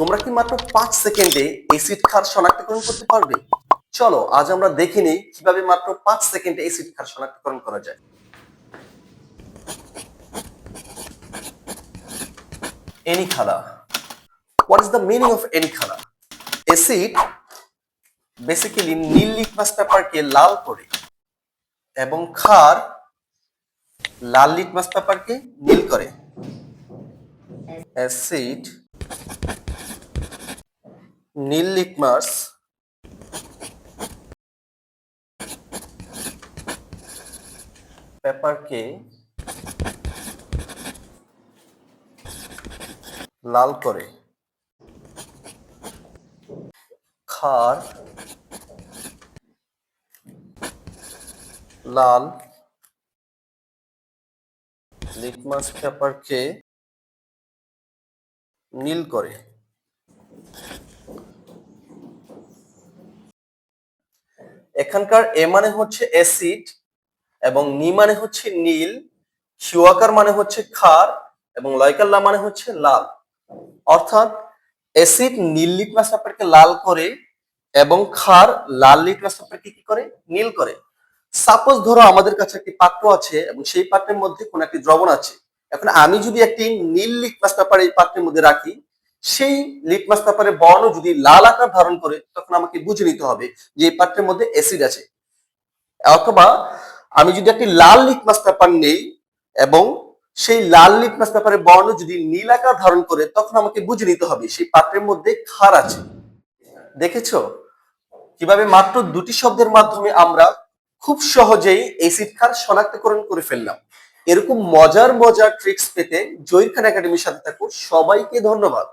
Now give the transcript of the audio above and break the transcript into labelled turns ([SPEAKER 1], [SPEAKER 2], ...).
[SPEAKER 1] তোমরা কি মাত্র পাঁচ সেকেন্ডে এসিড ক্ষার শনাক্তকরণ করতে পারবে? চলো, আজ আমরা দেখে নিই কীভাবে মাত্র পাঁচ সেকেন্ডে এসিড ক্ষার শনাক্তকরণ করা যায়। এনি খালা। What is the meaning of any খালা? অ্যাসিড বেসিক্যালি নীল লিটমাস পেপারকে লাল করে এবং খার লাল লিটমাস পেপারকে নীল করে। অ্যাসিড নীল লিটমাস পেপারকে লাল করে। খার। লাল। লিটমাস পেপারকে নীল করে। এখানকার এ মানে হচ্ছে অ্যাসিড এবং নি মানে হচ্ছে নীল শিওয়াকার মানে হচ্ছে খার এবং লয়কাল্লা মানে হচ্ছে লাল। অর্থাৎ অ্যাসিড নীল লিটমাস পেপারকে লাল করে এবং খার লাল লিটমাস পেপারকে কি করে? নীল করে। সাপোজ ধরো আমাদের কাছে একটি পাত্র আছে এবং সেই পাত্রের মধ্যে কোন একটি দ্রবণ আছে। এখন আমি যদি একটি নীল লিটমাস পেপার এই পাত্রের মধ্যে রাখি সেই লিটমাস পেপারের বর্ণ যদি লাল আকার ধারণ করে, তখন আমাকে বুঝে নিতে হবে যে এই পাত্রের মধ্যে অ্যাসিড আছে। অথবা আমি যদি একটি লাল লিটমাস পেপার নেই এবং সেই লাল লিটমাস পেপারের বর্ণ যদি নীল আকার ধারণ করে, তখন আমাকে বুঝে নিতে হবে সেই পাত্রের মধ্যে ক্ষার আছে। দেখেছ? কীভাবে মাত্র দুটি শব্দের মাধ্যমে আমরা খুব সহজেই এসিড খার শনাক্তকরণ করে ফেললাম। এরকম মজার মজার ট্রিক্স পেতে জয়ীর খান একাডেমির সাথে থাকুন। সবাইকে ধন্যবাদ।